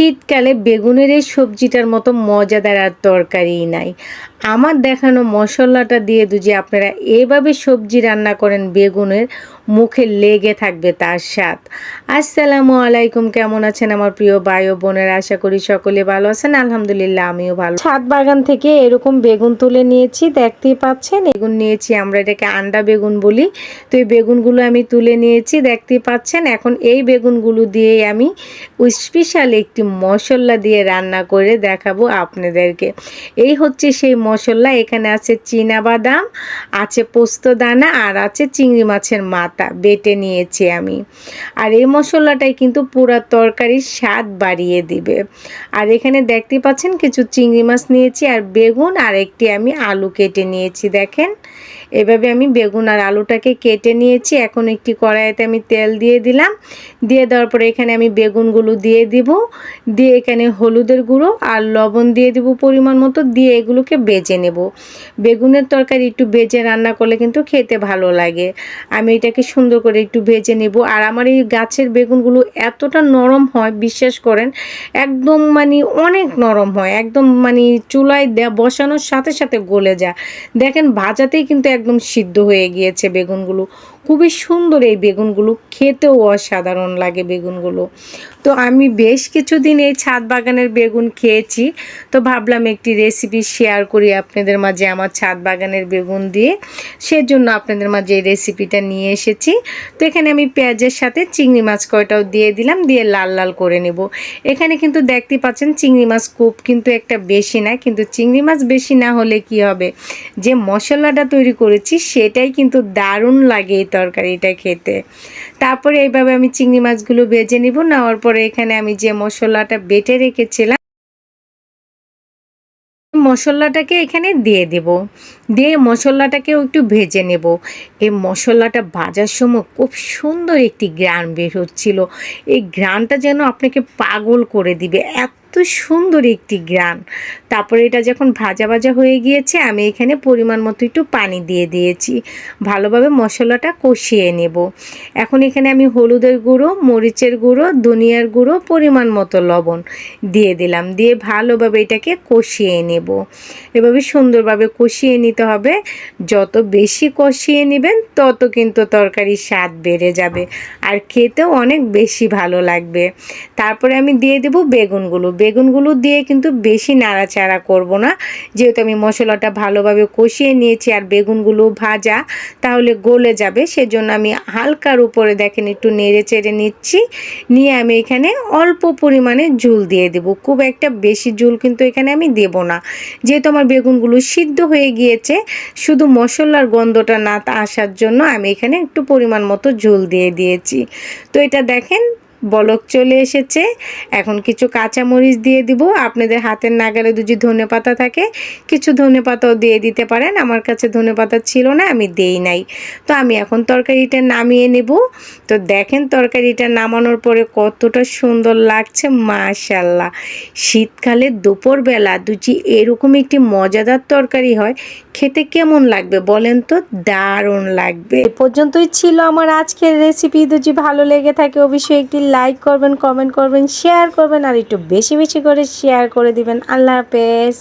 শীতকালে বেগুনের এই সবজিটার মতো মজাদার আর তরকারি নাই। আমার দেখানো মশলাটা দিয়ে দুজি আপনারা এভাবে সবজি রান্না করেন বেগুনের মুখে লেগে থাকবে তার স্বাদ। আসসালামু আলাইকুম, কেমন আছেন আমার প্রিয় ভাই ও বোনের? আশা করি সকলে ভালো আছেন। আলহামদুলিল্লাহ, আমিও ভালো। ছাদ বাগান থেকে এরকম বেগুন তুলে নিয়েছি, দেখতেই পাচ্ছেন? বেগুন নিয়েছি আমরা, এটাকে আন্ডা বেগুন বলি। তো এই বেগুনগুলো আমি তুলে নিয়েছি, দেখতেই পাচ্ছেন? এখন এই বেগুনগুলো দিয়ে আমি স্পেশাল একটি মশলা দিয়ে রান্না করে দেখাবো আপনাদেরকে। এই হচ্ছে সেই মশলা, এখানে আছে চীনা বাদাম, আছে পোস্ত দানা, আর আছে চিংড়ি মাছের মাথা। বেটে নিয়েছি আমি। আর এই মশলাটাই কিন্তু পুরো তরকারির স্বাদ বাড়িয়ে দিবে। আর এখানে দেখতে পাচ্ছেন কিছু চিংড়ি মাছ নিয়েছি আর বেগুন আর একটি আমি আলু কেটে নিয়েছি, দেখেন। এভাবে আমি বেগুন আর আলুটাকে কেটে নিয়েছি। এখন একটি কড়াইতে আমি তেল দিয়ে দিলাম। দিয়ে দেওয়ার পরে এখানে আমি বেগুনগুলো দিয়ে দিব। দিয়ে এখানে হলুদের গুঁড়ো আর লবণ দিয়ে দিব পরিমাণ মতো। দিয়ে এগুলোকে বেজে নেব। বেগুনের তরকারি একটু বেজে রান্না করলে কিন্তু খেতে ভালো লাগে। আমি এটাকে সুন্দর করে একটু ভেজে নেব। আর আমার এই গাছের বেগুনগুলো এতটা নরম হয়, বিশ্বাস করেন, একদম মানে অনেক নরম হয়, একদম মানে চুলায় বসানোর সাথে সাথে গলে যায়। দেখেন, ভাজাতেই কিন্তু একদম সিদ্ধ হয়ে গিয়েছে বেগুনগুলো। খুবই সুন্দর এই বেগুনগুলো। খেতেও অসাধারণ লাগে বেগুনগুলো। তো আমি বেশ কিছুদিন এই ছাদ বাগানের বেগুন খেয়েছি। তো ভাবলাম একটি রেসিপি শেয়ার করি আপনাদের মাঝে আমার ছাদ বাগানের বেগুন দিয়ে। সেজন্য আপনাদের মাঝে এই রেসিপিটা নিয়ে এসেছি। তো এখানে আমি পেঁয়াজের সাথে চিংড়ি মাছ কয়টাও দিয়ে দিলাম, দিয়ে লাল লাল করে নেব। এখানে কিন্তু দেখতে পাচ্ছেন চিংড়ি মাছ খুব কিন্তু একটা বেশি না, কিন্তু চিংড়ি মাছ বেশি না হলে কি হবে? যে মশলাটা তৈরি করেছি সেটাই কিন্তু দারুণ লাগে তরকারিটা খেতে। তারপরে এইভাবে আমি চিংড়ি মাছগুলো ভেজে নিব। নেওয়ার পরে এখানে আমি যে মশলাটা বেটে রেখেছিলাম, মশলাটাকে এখানে দিয়ে দেব। দিয়ে মশলাটাকেও একটু ভেজে নেব। এই মশলাটা ভাজার সময় খুব সুন্দর একটি গ্রান বের হচ্ছিল। এই গ্রানটা যেন আপনাকে পাগল করে দিবে। এত সুন্দর একটি গ্রান। তারপরে এটা যখন ভাজা ভাজা হয়ে গিয়েছে, আমি এখানে পরিমাণ মতো একটু পানি দিয়ে দিয়েছি। ভালোভাবে মশলাটা কষিয়ে নেব। এখন এখানে আমি হলুদের গুঁড়ো, মরিচের গুঁড়ো, ধনিয়ার গুঁড়ো, পরিমাণ মতো লবণ দিয়ে দিলাম। দিয়ে ভালোভাবে এটাকে কষিয়ে নেব। এভাবে সুন্দরভাবে কষিয়ে নিতে হবে। যত বেশি কষিয়ে নেবেন, তত কিন্তু তরকারির স্বাদ বেড়ে যাবে। আর খেতেও অনেক বেশি ভালো লাগবে। তারপরে আমি দিয়ে দেব বেগুনগুলো। বেগুনগুলো দিয়ে কিন্তু বেশি নাড়াচাড়া করব না। যেহেতু আমি মশলাটা ভালোভাবে কষিয়ে নিয়েছি আর বেগুনগুলো ভাজা, তাহলে গলে যাবে। সেজন্য আমি হালকার উপরে দেখেন একটু নেড়ে চেড়ে নিচ্ছি। নিয়ে আমি এখানে অল্প পরিমাণে ঝুল দিয়ে দেব। খুব একটা বেশি ঝুল কিন্তু এখানে আমি দেব না। যেহেতু আমার বেগুনগুলো সিদ্ধ হয়ে গিয়েছে, শুধু মশলার গন্ধটা না আসার জন্য আমি এখানে একটু পরিমাণ মতো ঝুল দিয়ে দিয়েছি। তো এটা দেখেন বলক চলে এসেছে। এখন কিছু কাঁচামরিচ দিয়ে দিব। আপনাদের হাতের নাগালে দুজি ধনে পাতা থাকে। কিছু ধনে পাতাও দিয়ে দিতে পারেন। আমার কাছে ধনে পাতা ছিল না, আমি দেই নাই। তো আমি এখন তরকারিটা নামিয়ে নেব। তো দেখেন তরকারিটা নামানোর পরে কতটা সুন্দর লাগছে মাশাল্লাহ শীতকালে দুপুরবেলা দুজি এরকম একটি মজাদার তরকারি হয়। খেতে কেমন লাগবে বলেন তো? দারুণ লাগবে। এ পর্যন্তই ছিল আমার আজকের রেসিপি দুজি ভালো লেগে থাকে, অবশ্যই একটি লাইক করবেন কমেন্ট করবেন শেয়ার করবেন, আর একটু বেশি বেশি করে শেয়ার করে দিবেন। আল্লাহ হাফেজ।